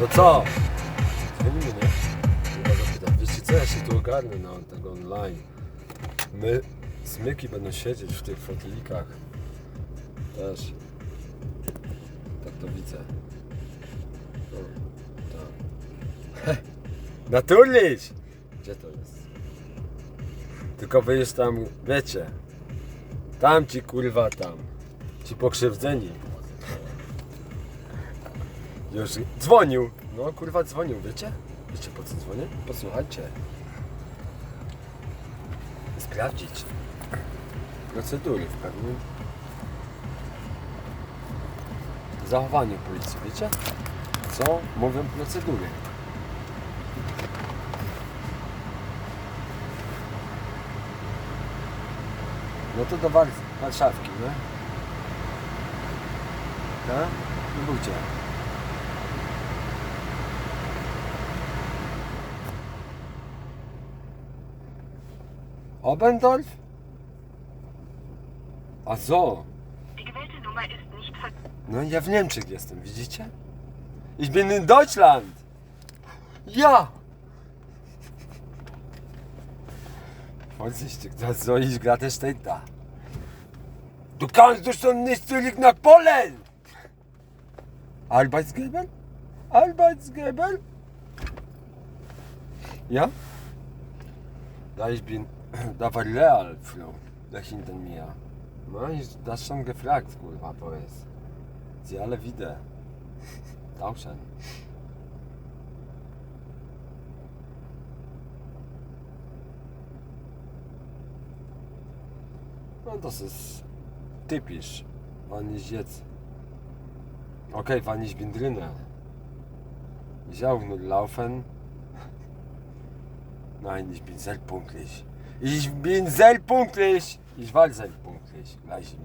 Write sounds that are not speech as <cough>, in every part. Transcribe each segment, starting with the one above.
To co? Dzwonimy, nie? Chyba zapytam. Wiecie co, ja się tu ogarnę na tego online. My, smyki będą siedzieć w tych fotelikach. Też. Tak to widzę. O, tak. <laughs> Naturlić! Gdzie to jest? Tylko wy tam, wiecie. Tam ci kurwa tam. Ci pokrzywdzeni. Już dzwonił. No kurwa dzwonił, wiecie? Wiecie po co dzwonię? Posłuchajcie. Sprawdzić procedury w pewnym zachowaniu policji, wiecie? Co mówią procedury? No to do War- Warszawki, nie? Tak? No był gdzie? Obendorf? A so. Die gewählte Nummer ist nicht ver... No ja w Niemczech jestem, widzicie? Ich bin in Deutschland. Ja. Vorsichtig, das soll ich gerade steht da. Du kannst doch schon nicht zurück nach Polen. Arbeitsgeber? Arbeitsgeber? Ja? Da ich bin, <clears throat> da war Real, Frau, da hinter mir. No i das schon gefragt, kurwa, jest. Sie alle wieder. <laughs> Tauschen. No das ist typisch. Wann ich jetzt. Okay, wann ich bin drinnen. Ich auch nur laufen. <laughs> Nein, ich bin sehr pünktlich. Ich bin sehr pünktlich. Ich war sehr pünktlich. Gleich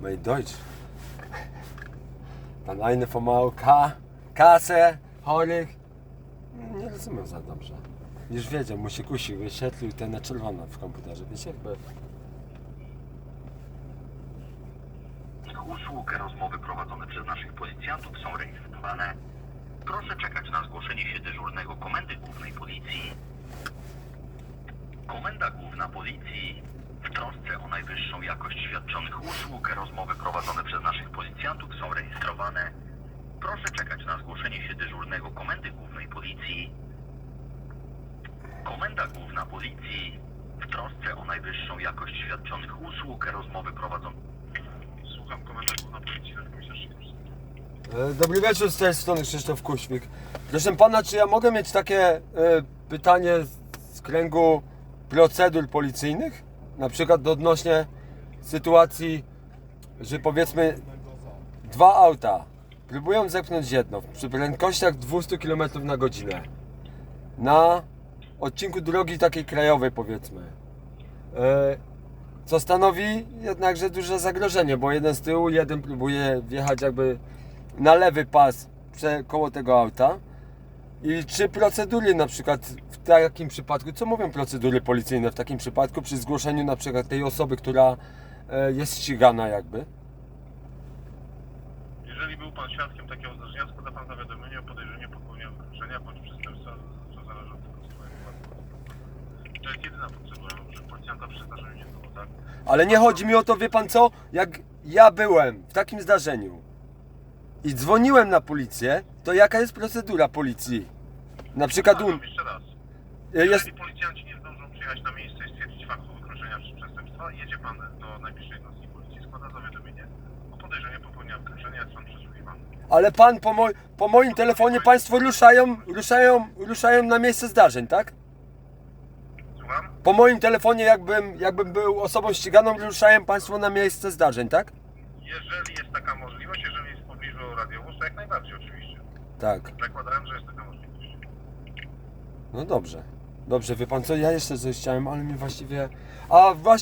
mit Deutsch. Dann eine vom AOK, kasę, chorych. Nie rozumiem za dobrze. Już wiedział, mu się kusił, wyświetlił te na czerwono w komputerze. Wiecie, jakby... usług rozmowy prowadzone przez naszych policjantów są rejestrowane. Proszę czekać na zgłoszenie się dyżurnego Komendy Głównej Policji. Komenda Główna Policji w trosce o najwyższą jakość świadczonych usług rozmowy prowadzone przez naszych policjantów są rejestrowane. Proszę czekać na zgłoszenie się dyżurnego Komendy Głównej Policji. Komenda Główna Policji w trosce o najwyższą jakość świadczonych usług rozmowy prowadzone Słucham komenda główna policji, komisarz E, Dobry wieczór, z tej strony Krzysztof Kuświk. Proszę pana, czy ja mogę mieć takie e, pytanie z kręgu procedur policyjnych? Na przykład odnośnie sytuacji, że powiedzmy dwa auta próbują zepchnąć jedno przy prędkościach 200 km na godzinę na odcinku drogi takiej krajowej powiedzmy. E, co stanowi jednakże duże zagrożenie, bo jeden z tyłu, jeden próbuje wjechać jakby na lewy pas koło tego auta. I czy procedury na przykład w takim przypadku, co mówią procedury policyjne w takim przypadku przy zgłoszeniu na przykład tej osoby, która e, jest ścigana jakby? Jeżeli był Pan świadkiem takiego zdarzenia, składa Pan zawiadomienie o podejrzeniu popełnienia wykroczenia bądź przestępstwa, co zależy od tego swojego To jest jedyna procedura, że policjanta przy zdarzeniu nie było, tak? Ale nie chodzi mi o to, wie pan co? Jak ja byłem w takim zdarzeniu i dzwoniłem na policję, to jaka jest procedura policji? Na przykład. Powtarzam jeszcze raz. jest... Jeżeli policjanci nie zdążą przyjechać na miejsce i stwierdzić faktu wykroczenia czy przestępstwa, jedzie Pan do najbliższej jednostki policji, składa zawiadomienie o podejrzeniu popełnienia wykroczenia, jest Pan przesłuchiwany. Ale pan po, moj... po moim telefonie państwo ruszają, ruszają, ruszają na miejsce zdarzeń, tak? Słucham? Po moim telefonie jakbym, jakbym był osobą ściganą, ruszają państwo na miejsce zdarzeń, tak? Jeżeli jest taka możliwość, jeżeli jest w pobliżu radiowóz, to jak najbardziej oczywiście. Tak. Zakładałem, że jest taka możliwość. No dobrze. Dobrze, wie pan co, ja jeszcze coś chciałem, ale mi właściwie... A właściwie